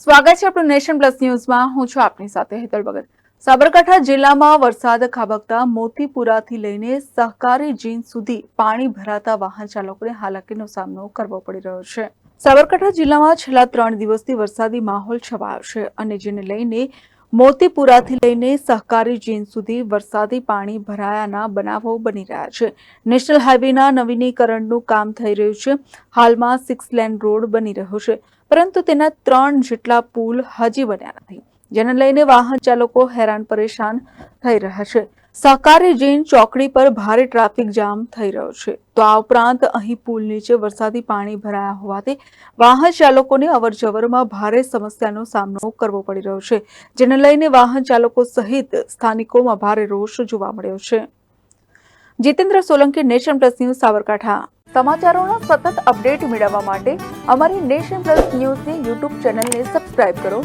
સ્વાગત છે આપણું નેશન પ્લસ ન્યૂઝમાં. હું છું આપની સાથે હેતલ ભગત. સાબરકાંઠા જિલ્લામાં વરસાદ ખાબકતા મોતીપુરાથી લઈને સહકારી જીન સુધી પાણી ભરાતા વાહન ચાલકોને હાલાકીનો સામનો કરવો પડી રહ્યો છે. સાબરકાંઠા જિલ્લામાં છેલ્લા ત્રણ દિવસથી વરસાદી માહોલ છવાયો છે અને જેને લઈને મોતીપુરાથી લઈને સહકારી જીન સુધી વરસાદી પાણી ભરાયાના બનાવો બની રહ્યા છે. નેશનલ હાઈવેના નવીનીકરણનું કામ થઈ રહ્યું છે. હાલમાં સિક્સ લેન રોડ બની રહ્યો છે. પરંતુ તેના ત્રણ જેટલા પુલ હજી બન્યા નથી. જેને લઈને વાહન ચાલકો હેરાન પરેશાન થઈ રહ્યા છે. સહકારી જૈન ચોકડી પર ભારે ટ્રાફિક જામ થઈ રહ્યો છે. તો આ ઉપરાંત અહીં પુલ નીચે વરસાદી પાણી ભરાયા હોવાથી વાહન ચાલકોને અવરજવરમાં ભારે સમસ્યાનો સામનો કરવો પડી રહ્યો છે, જેને લઈને વાહન ચાલકો સહિત સ્થાનિકોમાં ભારે રોષ જોવા મળ્યો છે. Jitendra Solanki, Nation Plus News, Sabarkantha. સમાચારોનો સતત અપડેટ મેળવવા માટે અમારી નેશન પ્લસ ન્યૂઝની યુટ્યુબ ચેનલને સબસ્ક્રાઇબ કરો.